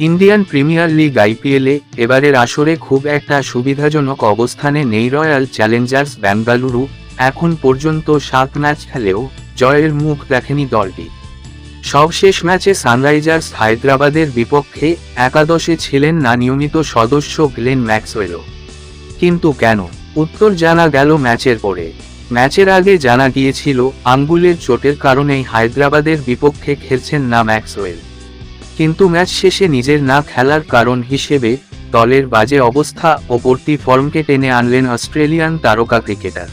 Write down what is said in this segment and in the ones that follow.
Indian premier league আইপিএলে এবারের আসরে খুব একটা সুবিধাজনক অবস্থানে নেই রয়্যাল চ্যালেঞ্জার্স বেঙ্গালুরু এখন পর্যন্ত সাত ম্যাচ খেলেও জয়ের মুখ দেখেনি দলটি। সবশেষ ম্যাচে সানরাইজার্স হায়দ্রাবাদের বিপক্ষে একাদশে ছিলেন না নিয়মিত সদস্য গ্লেন ম্যাক্সওয়েলও। কিন্তু কেন? উত্তর জানা গেল ম্যাচের পরে। ম্যাচের আগে জানা গিয়েছিল, আঙ্গুলের চোটের কারণেই হায়দ্রাবাদের বিপক্ষে খেলছেন না ম্যাক্সওয়েল। কিন্তু ম্যাচ শেষে নিজের না খেলার কারণ হিসেবে দলের বাজে অবস্থা ও পড়তি ফর্মকে টেনে আনলেন অস্ট্রেলিয়ান তারকা ক্রিকেটার।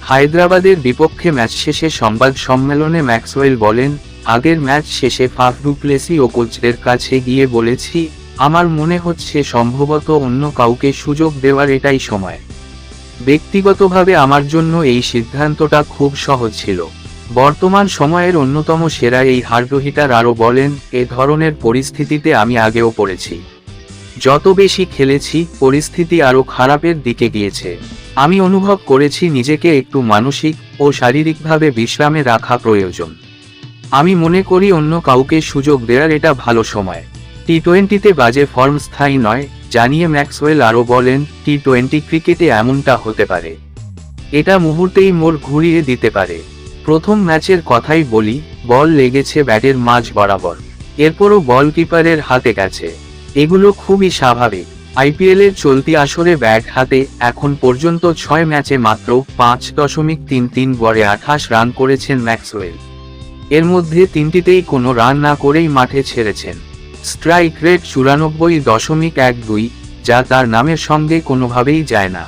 হায়দ্রাবাদের বিপক্ষে ম্যাচ শেষে সংবাদ সম্মেলনে ম্যাক্সওয়েল বলেন, আগের ম্যাচ শেষে ফাফ ডুপ্লেসি ও কোচদের কাছে গিয়ে বলেছি, আমার মনে হচ্ছে সম্ভবত অন্য কাউকে সুযোগ দেওয়ার এটাই সময়। ব্যক্তিগতভাবে আমার জন্য এই সিদ্ধান্তটা খুব সহজ ছিল। বর্তমান সময়ের অন্যতম সেরা এই হার্ডহিটার আরও বলেন, এ ধরনের পরিস্থিতিতে আমি আগেও পড়েছি। যত বেশি খেলেছি, পরিস্থিতি আরও খারাপের দিকে গিয়েছে। আমি অনুভব করেছি নিজেকে একটু মানসিক ও শারীরিকভাবে বিশ্রামে রাখা প্রয়োজন। আমি মনে করি অন্য কাউকে সুযোগ দেওয়ার এটা ভালো সময়। টি টোয়েন্টিতে বাজে ফর্ম স্থায়ী নয়, জানিয়ে ম্যাক্সওয়েল আরও বলেন টি টোয়েন্টি ক্রিকেটে এমনটা হতে পারে। এটা মুহূর্তেই মোর ঘুরিয়ে দিতে পারে। প্রথম ম্যাচের কথাই বলি, বল লেগেছে ব্যাটের মাঝ বরাবর। এরপরও বল কিপারের হাতে গেছে। এগুলো খুবই স্বাভাবিক। আইপিএলের চলতি আসরে ব্যাট হাতে এখন পর্যন্ত ছয় ম্যাচে মাত্র পাঁচ দশমিক তিন তিন গড়ে আঠাশ রান করেছেন ম্যাক্সওয়েল। এর মধ্যে তিনটিতেই কোনো রান না করেই মাঠে ছেড়েছেন। স্ট্রাইক রেট চুরানব্বই দশমিক এক দুই, যা তার নামের সঙ্গে কোনোভাবেই যায় না।